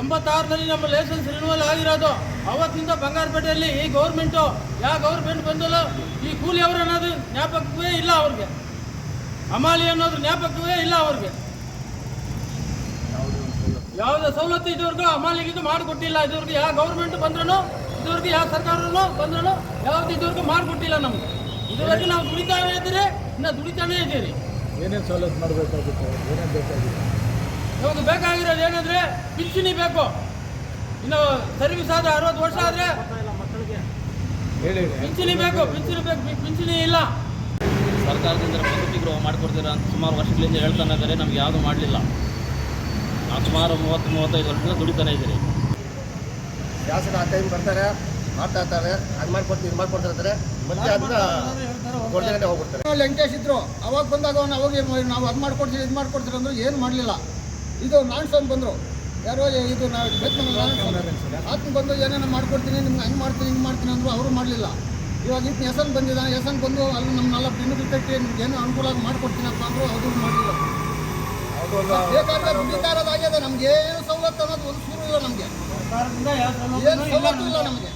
ಎಂಬತ್ತಾರರಲ್ಲಿ ನಮ್ಮ licence renewal ಆಗಿರೋದು. ಅವತ್ತಿಂದ ಬಂಗಾರಪೇಟೆಯಲ್ಲಿ ಈ ಗೌರ್ಮೆಂಟು ಯಾವ ಗೌರ್ಮೆಂಟ್ ಬಂದಲ್ಲ, ಈ ಕೂಲಿ ಅವರು ಅನ್ನೋದು ಜ್ಞಾಪಕವೇ ಇಲ್ಲ ಅವ್ರಿಗೆ. ಹಮಾಲಿ ಅನ್ನೋದು ಜ್ಞಾಪಕವೇ ಇಲ್ಲ ಅವ್ರಿಗೆ. ಯಾವುದೇ ಸವಲತ್ತು ಇದುವರೆಗೂ ಹಮಾಲಿಗಿದು ಮಾಡಿಕೊಟ್ಟಿಲ್ಲ. ಇದುವರೆಗೂ ಯಾವ ಗೌರ್ಮೆಂಟ್ ಬಂದ್ರೂ ಇದುವರೆಗೂ ಯಾವ ಸರ್ಕಾರನೂ ಬಂದ್ರೂ ಯಾವ್ದು ಇದುವರೆಗೂ ಮಾಡಿಕೊಟ್ಟಿಲ್ಲ ನಮ್ಗೆ. ಇದುವರೆಗೂ ನಾವು ದುಡಿತಾನೇ ಇದ್ದೀರಿ, ಇನ್ನು ದುಡಿತಾನೇ ಇದ್ದೀರಿ. ಏನೇನು ಸವಲತ್ತು ಮಾಡಬೇಕಾಗುತ್ತೆ ಏನೇನು ಬೇಕಾಗಿತ್ತು? ಇವಾಗ ಬೇಕಾಗಿರೋದು ಏನಂದ್ರೆ ಪಿಂಚಣಿ ಬೇಕು. ಇನ್ನು ಸರ್ವಿಸ್ ಆದ್ರೆ ಅರವತ್ತು ವರ್ಷ ಆದ್ರೆ ಹೇಳಿ ಪಿಂಚಣಿ ಬೇಕು ಪಿಂಚಣಿ ಬೇಕು ಪಿಂಚಣಿ ಇಲ್ಲ. ಸರ್ಕಾರದಿಂದ ವಸತಿ ಗೃಹ ಮಾಡ್ಕೊಡ್ತೀರಾ ಅಂತ ಸುಮಾರು ವರ್ಷಗಳಿಂದ ಹೇಳ್ತಾನೆ ಇದ್ದಾರೆ ನಮ್ಗೆ ಯಾವುದು ಮಾಡಲಿಲ್ಲ. ನಾವು ಸುಮಾರು ಮೂವತ್ತು ಮೂವತ್ತೈದು ವರ್ಷದಿಂದ ದುಡಿತಾನೆ ಇದ್ದೀರಿ ಶಾಸಕ ಆ ಟೈಮ್ ಬರ್ತಾರೆ. ಮಾಡ್ತಾ ಇರ್ತಾರೆ ಅದು ಮಾಡ್ಕೊಡ್ತೀವಿ ಇದು ಮಾಡ್ಕೊಡ್ತಾ ಇರ್ತಾರೆ ಮತ್ತೆ ಅದನ್ನ ಕೊಡ್ತಾರೆ ಹೋಗ್ಬಿಡ್ತಾರೆ. ವೆಂಕಟೇಶ್ ಇದ್ರು ಅವಾಗ ಬಂದಾಗ ಅವನು ಅವಾಗ ನಾವು ಅದು ಮಾಡ್ಕೊಡ್ತೀವಿ ಇದು ಮಾಡ್ಕೊಡ್ತೀರ ಅಂದ್ರು ಏನು ಮಾಡಲಿಲ್ಲ. ಇದು ನಾನ್ ಸ್ವಾಮಿ ಬಂದರು. ಯಾರೋ ಇದು ನಾವು ಆತನ ಬಂದು ಏನೇನೋ ಮಾಡ್ಕೊಡ್ತೀನಿ ನಿಮ್ಗೆ ಹಂಗೆ ಮಾಡ್ತೀನಿ ಹಿಂಗೆ ಮಾಡ್ತೀನಿ ಅಂದ್ರು ಅವರು ಮಾಡಲಿಲ್ಲ. ಇವಾಗ ಇತ್ತು ಎಸನ್ ಬಂದಿದ್ದಾನೆ ಎಸನ್ ಬಂದು ಅಲ್ಲಿ ನಮ್ಮನ್ನೆಲ್ಲ ಬೆನ್ನು ಕಟ್ಟಿ ನಿಮ್ಗೆ ಏನು ಅನುಕೂಲ ಆಗಿ ಮಾಡ್ಕೊಡ್ತೀನಪ್ಪ ಅಂದರು ಅದು ಮಾಡಲಿಲ್ಲ. ಬೇಕಾದ್ರೆ ದುಡಿತಾ ಇರೋದಾಗ್ಯದ ನಮ್ಗೆ ಏನು ಸವಲತ್ತು ಅನ್ನೋದು ಒಂದು ಶುರು ಇಲ್ಲ ನಮಗೆ. ಏನು ಸವಲತ್ತು ಇಲ್ಲ ನಮಗೆ.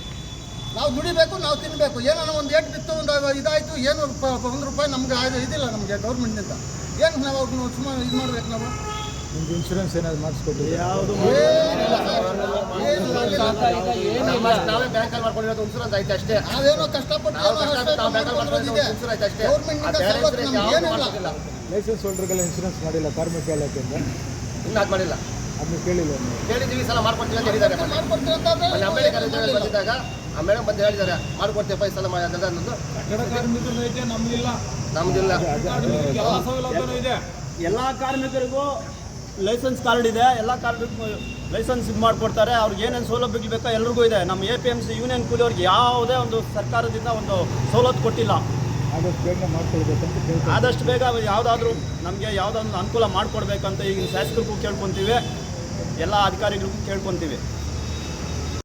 ನಾವು ದುಡಿಬೇಕು ನಾವು ತಿನ್ನಬೇಕು ಏನೋ ಒಂದು ಏಟ್ ಬಿತ್ತು ಒಂದು ಇದಾಯಿತು ಏನು ಒಂದು ರೂಪಾಯಿ ನಮ್ಗೆ ಆಯ್ತು ಇದಿಲ್ಲ ನಮಗೆ ಗೌರ್ಮೆಂಟ್ನಿಂದ. ಏನು ನಾವು ಅವ್ರನ್ನ ಸುಮ್ಮನೆ ಇದು ಮಾಡ್ಬೇಕು ನಾವು? ನಿಮ್ಗೆ ಇನ್ಶೂರೆನ್ಸ್ ಏನಾದ್ರು ಮಾಡಿಸ್ಕೊಟ್ಟು ಯಾವುದು ನಾವೇ ಬ್ಯಾಂಕಲ್ಲಿ ಮಾಡ್ಕೊಂಡಿರೋದು ಇನ್ಸೂರೆನ್ಸ್ ಆಯ್ತು ಅಷ್ಟೇ. ನಾವೇನೋ ಕಷ್ಟಪಟ್ಟು ಲೈಸೆನ್ಸ್ ಹೋಲ್ಡರ್ಗೆಲ್ಲ ಇನ್ಶೂರೆನ್ಸ್ ಮಾಡಿಲ್ಲ ಕಾರ್ಮಿಕ ಇಲಾಖೆಯಿಂದ ಇನ್ನೂ ಅದು ಮಾಡಿಲ್ಲ. ಅದನ್ನ ಕೇಳಿಲ್ಲ ಕೇಳಿದೀವಿ ಕೇಳಿದ್ದೀವಿ ಸಲ ಮಾಡ್ಕೊಡ್ತೀವಿ ಅಂತ ಹೇಳಿದ್ದಾರೆ. ಅಂದ್ರೆ ಅಂಬೇಡ್ಕರ್ ಬಂದಿದ್ದಾಗ ಆ ಮೇಡಮ್ ಬಂದು ಹೇಳಿದ್ದಾರೆ ಮಾಡ್ಕೊಡ್ತೀವಿ ಸಲ ಮಾಡಿ ಅದೆಲ್ಲ ಅನ್ನೋದು. ನಮ್ದಿಲ್ಲ. ಎಲ್ಲ ಸವಲತ್ತುನೂ ಇದೆ. ಎಲ್ಲ ಕಾರ್ಮಿಕರಿಗೂ ಲೈಸೆನ್ಸ್ ಕಾರ್ಡ್ ಇದೆ ಎಲ್ಲ ಕಾರ್ಮಿಕರು ಲೈಸೆನ್ಸ್ ಇದು ಮಾಡಿಕೊಡ್ತಾರೆ. ಅವ್ರಿಗೆ ಏನೇನು ಸೌಲಭ್ಯಗಳು ಬೇಕೋ ಎಲ್ರಿಗೂ ಇದೆ. ನಮ್ಮ A P M C union ಕೂಲಿಯವ್ರಿಗೆ ಯಾವುದೇ ಒಂದು ಸರ್ಕಾರದಿಂದ ಒಂದು ಸವಲತ್ತು ಕೊಟ್ಟಿಲ್ಲ. ಆದಷ್ಟು ಬೇಗ ಯಾವುದಾದ್ರೂ ನಮಗೆ ಯಾವುದಾದ್ರು ಅನುಕೂಲ ಮಾಡಿಕೊಡ್ಬೇಕಂತ ಈಗ ಶಾಸಕರಿಗೂ ಕೇಳ್ಕೊತೀವಿ. ಎಲ್ಲ ಅಧಿಕಾರಿಗಳಿಗೂ ಕೇಳ್ಕೊತೀವಿ.